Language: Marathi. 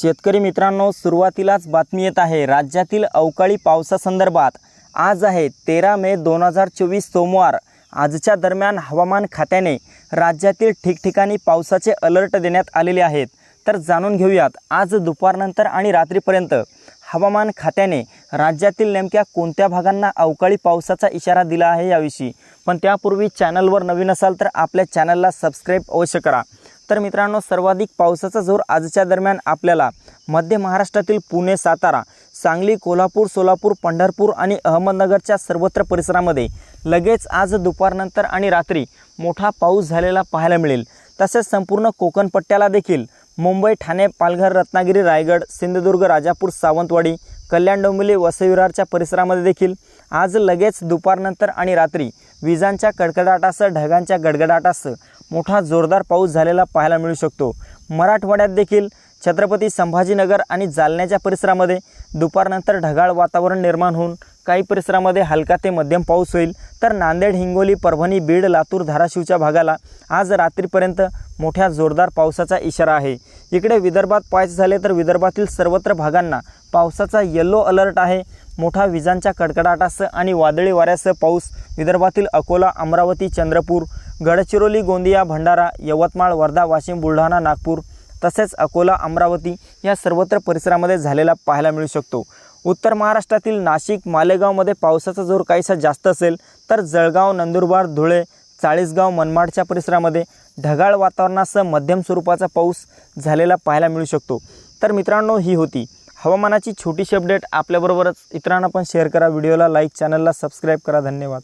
शेतकरी मित्रांनो सुरुवातीलाच बातमी येत आहे राज्यातील अवकाळी पावसासंदर्भात. आज आहे तेरा मे दोन हजार चोवीस सोमवार. आजच्या दरम्यान हवामान खात्याने राज्यातील ठिकठिकाणी पावसाचे अलर्ट देण्यात आलेले आहेत. तर जाणून घेऊयात आज दुपारनंतर आणि रात्रीपर्यंत हवामान खात्याने राज्यातील नेमक्या कोणत्या भागांना अवकाळी पावसाचा इशारा दिला आहे याविषयी. पण त्यापूर्वी चॅनलवर नवीन असाल तर आपल्या चॅनलला सबस्क्राईब अवश्य करा. तर मित्रांनो सर्वाधिक पावसाचा जोर आजच्या दरम्यान आपल्याला मध्य महाराष्ट्रातील पुणे सातारा सांगली कोल्हापूर सोलापूर पंढरपूर आणि अहमदनगरच्या सर्वत्र परिसरामध्ये लगेच आज दुपारनंतर आणि रात्री मोठा पाऊस झालेला पाहायला मिळेल. तसेच संपूर्ण कोकण पट्ट्याला देखील मुंबई ठाणे पालघर रत्नागिरी रायगड सिंधुदुर्ग राजापूर सावंतवाडी कल्याण डोंबिवली वसविरारच्या परिसरामध्ये देखील. आज लगेच दुपारनंतर आणि रात्री विजांच्या कडकडाटासह ढगांच्या गडगडाटासह मोठा जोरदार पाऊस झालेला पाहायला मिळू शकतो. मराठवाड्यात देखील छत्रपती संभाजीनगर आणि जालन्याच्या परिसरामध्ये दुपारनंतर ढगाळ वातावरण निर्माण होऊन काही परिसरामध्ये हलका ते मध्यम पाऊस होईल. तर नांदेड हिंगोली परभणी बीड लातूर धाराशिवच्या भागाला आज रात्रीपर्यंत मोठ्या जोरदार पावसाचा इशारा आहे. इकडे विदर्भात पाहायचे झाले तर विदर्भातील सर्वत्र भागांना पावसाचा येल्लो अलर्ट आहे. मोठा विजांच्या कडकडाटासह आणि वादळी वाऱ्यासह पाऊस विदर्भातील अकोला अमरावती चंद्रपूर गडचिरोली गोंदिया भंडारा यवतमाळ वर्धा वाशिम बुलढाणा नागपूर तसेच अकोला अमरावती या सर्वत्र परिसरामध्ये झालेला पाहायला मिळू शकतो. उत्तर महाराष्ट्रातील नाशिक मालेगावमध्ये पावसाचा जोर काहीसा जास्त असेल तर जळगाव नंदुरबार धुळे चाळीसगाव मनमाडच्या परिसरामध्ये ढगाळ वातावरणासह मध्यम स्वरूपाचा पाऊस झालेला पाहायला मिळू शकतो. तर मित्रांनो ही होती हवामानाची छोटीशी अपडेट आपल्याबरोबरच इतरांना पण शेअर करा. व्हिडिओला लाईक चॅनलला सबस्क्राईब करा. धन्यवाद.